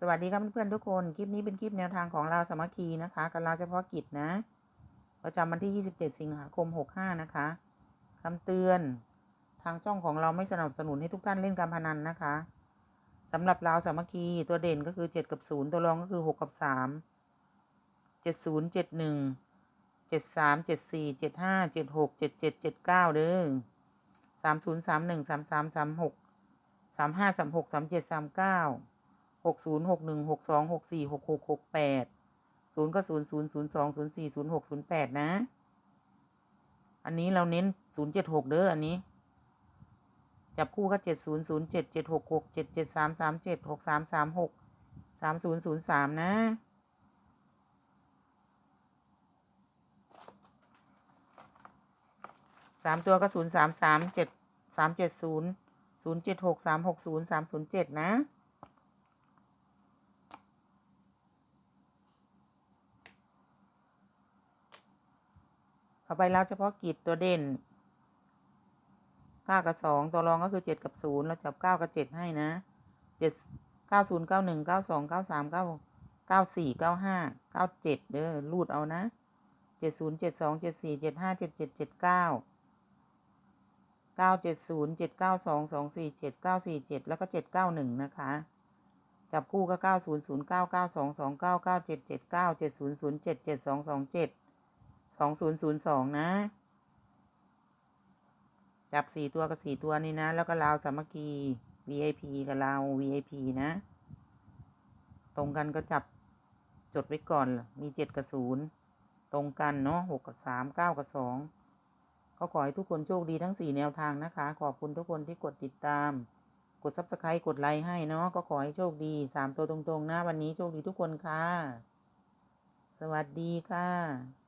สวัสดีครับเพื่อนๆทุกคน คลิปนี้เป็นคลิปแนวทางของเราสามัคคีนะคะกับเราเฉพาะกิจนะประจำวันที่ 27 สิงหาคม 65 นะคะคำเตือน ทางช่องของเราไม่สนับสนุนให้ทุกท่านเล่นการพนันนะคะสำหรับเราสามัคคีตัวเด่นก็คือ 7 กับ 0 ตัวรองก็คือ 6 กับ 3 70 71 73 74 75 76 77 79เด้อ30 31 33 36 35 36 37 39 หกศูนย์หกหนึ่งหกสองหกสี่หกหกหกแปดศูนย์ก็ศูนย์ศูนย์ศูนย์สองศูนย์สี่ศูนย์หกศูนย์แปดนะ อันนี้เราเน้นศูนย์เจ็ดหกเด้ออันนี้ จับคู่ก็เจ็ดศูนย์ศูนย์เจ็ดเจ็ดหกหกเจ็ดเจ็ดสามสามเจ็ดหกสามสามหกสามศูนย์ศูนย์สามนะสามตัวก็ศูนย์สามสามเจ็ดสามเจ็ดศูนย์ศูนย์เจ็ดหกสามหกศูนย์สามศูนย์เจ็ดนะ เข้าไปแล้วเฉพาะกิจตัวเด่นเก้ากับสองตัวรองก็คือเจ็ดกับศูนย์เราจับเก้ากับเจ็ดให้นะเจ็ดเก้าศูนย์เก้าหนึ่งเก้าสองเก้าสามเก้าเก้าสี่เก้าห้าเก้าเจ็ดเด้อรูดเอานะเจ็ดศูนย์เจ็ดสองเจ็ดสี่เจ็ดห้าเจ็ดเจ็ดเจ็ดเก้าเก้าเจ็ดศูนย์เจ็ดเก้าสองสองสี่เจ็ดเก้าสี่เจ็ดแล้วก็เจ็ดเก้าหนึ่งนะคะจับคู่ก็เก้าศูนย์ศูนย์เก้าเก้าสองสองเก้าเก้าเจ็ดเจ็ดเก้าเจ็ดศูนย์ศูนย์เจ็ดเจ็ดสองสองเจ็ด สองศูนย์ศูนย์สองนะ จับสี่ตัวกับสี่ตัวนี่นะ แล้วก็ลาวสามัคคี VIP กับลาว VIP นะ ตรงกันก็จับจดไว้ก่อน มีเจ็ดกับศูนย์ตรงกันเนาะหกกับสามเก้ากับสองก็ขอให้ทุกคนโชคดีทั้งสี่แนวทางนะคะ ขอบคุณทุกคนที่กดติดตาม กด subscribe กดไลค์ให้เนาะก็ขอให้โชคดีสามตัวตรงๆนะวันนี้โชคดีทุกคนค่ะ สวัสดีค่ะ